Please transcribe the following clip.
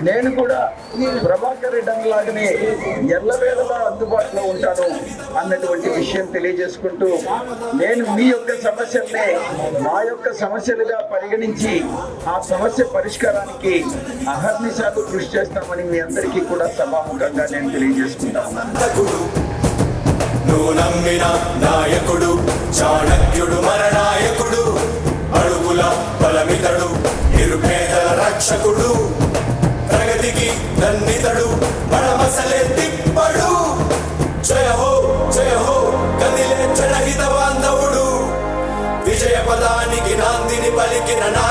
నేను కూడా ప్రభాకర్ రెడ్డి లాగానే ఎల్లవేళలా అందుబాటులో ఉంటాను అన్నటువంటి విషయం తెలియజేసుకుంటూ నేను మీ యొక్క సమస్యల్ని మా యొక్క సమస్యలుగా పరిగణించి ఆ సమస్య పరిష్కారానికి అహర్నిశాలు కృషి చేస్తామని మీ అందరికీ కూడా సభాముఖంగా నేను తెలియజేసుకుంటాను నువ్వు నమ్మిన నాయకుడు చాణక్యుడు మరణాయకుడు అడుగుల బలమితడు నిరుపేదల రక్షకుడు. నన్నితడు దన్నితడు తిప్పడు. జయ హో జయ హో కదిలే జనహిత బాంధవుడు విజయ పదానికి నాందిని పలికిన నా